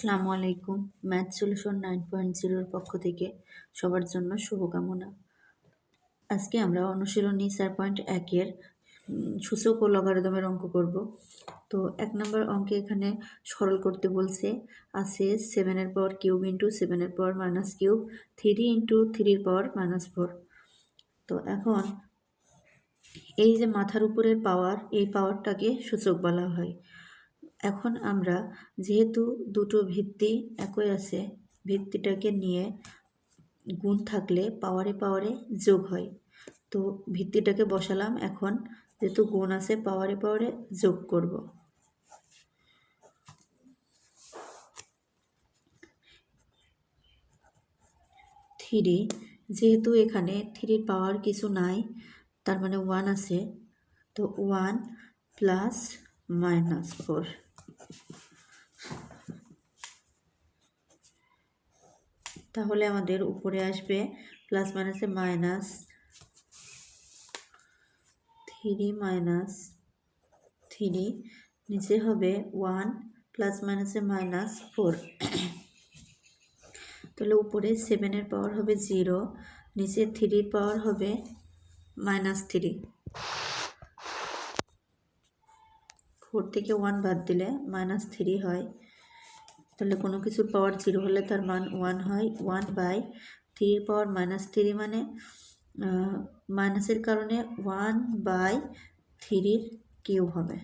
আসসালামু আলাইকুম। Math solution nine point জিরোর পক্ষ থেকে সবার জন্য শুভকামনা। আজকে আমরা অনুশীলনী চার পয়েন্ট একের সূচক ও লগারিদমের অঙ্ক করব। তো এক নম্বর অঙ্কে এখানে সরল করতে বলছে, আছে সেভেনের পাওয়ার কিউব ইন্টু সেভেনের power minus cube three into থ্রির পাওয়ার মাইনাস ফোর তো এখন এই যে মাথার উপরের পাওয়ার এই পাওয়ারটাকে সূচক বলা হয়। এখন আমরা যেহেতু দুটো ভিত্তি একই আছে, ভিত্তিটাকে নিয়ে গুণ থাকলে পাওয়ারে পাওয়ারে যোগ হয়। তো ভিত্তিটাকে বসালাম এখন, যেহেতু গুণ আছে পাওয়ারে পাওয়ারে যোগ করব। থ্রি যেহেতু এখানে থ্রির পাওয়ার কিছু নাই, তার মানে ওয়ান আছে, তো ওয়ান প্লাস মাইনাস ফোর তাহলে আমাদের উপরে আসবে প্লাস মাইনাসে মাইনাস থ্রি মাইনাস থ্রি নিচে হবে ওয়ান প্লাস মাইনাসে মাইনাস ফোর তাহলে উপরে সেভেনের পাওয়ার হবে জিরো নিচে থ্রির পাওয়ার হবে মাইনাস থ্রি ফোর থেকে ওয়ান বাদ দিলে মাইনাস থ্রি হয়। তাহলে কোনো কিছুর পাওয়ার জিরো হলে তার মান ওয়ান হয়। ওয়ান বাই থ্রির পাওয়ার মাইনাস থ্রি মানে মাইনাসের কারণে ওয়ান বাই থ্রির কিউব হবে।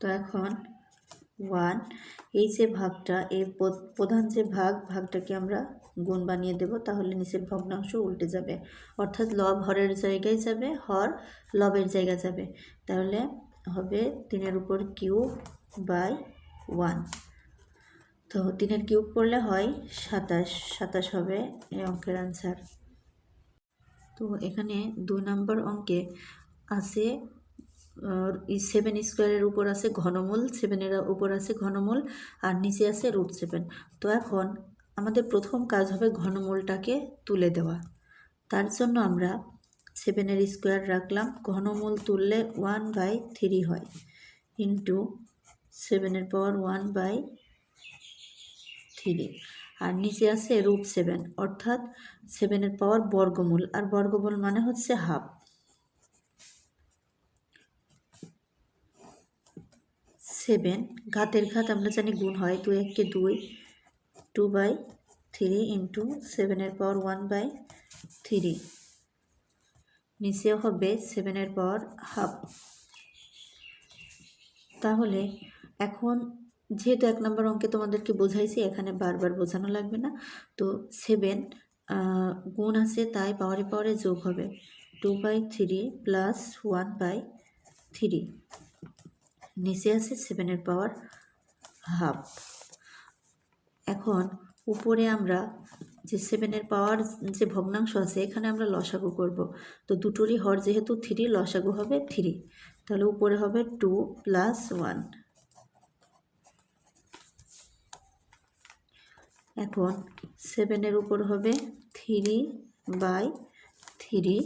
তো এখন ওয়ান এই যে ভাগটা প- প্রধান যে ভাগ, ভাগটাকে আমরা গুণ বানিয়ে দেব, তাহলে নিচের ভগ্নাংশ উল্টে যাবে। অর্থাৎ লব হরের জায়গায় যাবে, হর লবের জায়গা যাবে। তাহলে হবে তিনের উপর কিউব বাই ওয়ান। তো তিনের কিউব করলে হয় সাতাশ সাতাশ হবে এই অঙ্কের আনসার তো এখানে দুই নম্বর অঙ্কে আছে সেভেন স্কোয়ারের উপর আছে ঘনমূল সেভেনের উপর আছে ঘনমূল আর নিচে আছে রুট সেভেন তো এখন আমাদের প্রথম কাজ হবে ঘনমূলটাকে তুলে দেওয়া। তার জন্য আমরা সেভেনের স্কোয়ার রাখলাম। ঘনমূল তুললে ওয়ান বাই থ্রি হয়। ইন্টু সেভেনের পাওয়ার ওয়ান বাই থ্রি আর নিচে আছে রুট সেভেন অর্থাৎ সেভেনের পাওয়ার বর্গমূল। আর বর্গমূল মানে হচ্ছে হাফ সেভেন। ঘাতের ঘাত আমরা জানি গুণ হয় দুই এককে দুই, টু বাই থ্রি ইন্টু সেভেনের পাওয়ার ওয়ান বাই থ্রি। নিচেও হবে সেভেনের পাওয়ার হাফ। তাহলে এখন যেহেতু এক নম্বর অঙ্কে তোমাদেরকে বোঝাইছি, এখানে বারবার বোঝানো লাগবে না। তো সেভেন গুণ আছে তাই পাওয়ারে পাওয়ারে যোগ হবে। Two by three plus one by three. নিচে আছে সেভেনের পাওয়ার হাফ এখন উপরে আমরা যে সেভেনের পাওয়ার যে ভগ্নাংশ আছে, এখানে আমরা লসাগু করব। তো দুটোরই হর যেহেতু থ্রি লসাগু হবে থ্রি তাহলে উপরে হবে টু প্লাস ওয়ান এখন সেভেনের উপর হবে থ্রি বাই থ্রি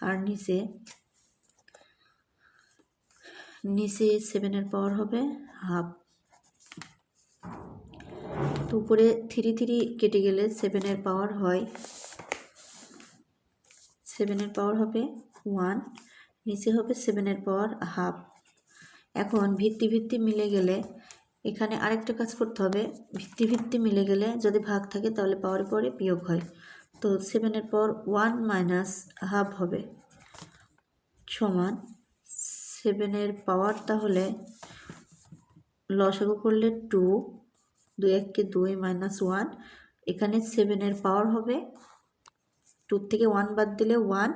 আর নিচে নিচে সেভেনের পাওয়ার হবে হাফ তো উপরে থ্রি থ্রি কেটে গেলে সেভেনের পাওয়ার হয়। সেভেনের পাওয়ার হবে ওয়ান নিচে হবে সেভেনের পাওয়ার হাফ এখন ভিত্তি ভিত্তি মিলে গেলে এখানে আরেকটা কাজ করতে হবে। ভিত্তি ভিত্তি মিলে গেলে যদি ভাগ থাকে তাহলে পাওয়ার পরে বিয়োগ হয়। তো সেভেনের পর ওয়ান মাইনাস হাফ হবে। সমান সেভেনের পাওয়ার তাহলে লসাগু করলে টু দুই এককে দুই মাইনাস ওয়ান এখানে সেভেনের পাওয়ার হবে। টু থেকে ওয়ান বাদ দিলে ওয়ান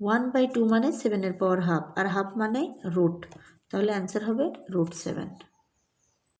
ওয়ান বাই টু মানে সেভেনের পাওয়ার হাফ আর হাফ মানে রুট তাহলে অ্যান্সার হবে রুট সেভেন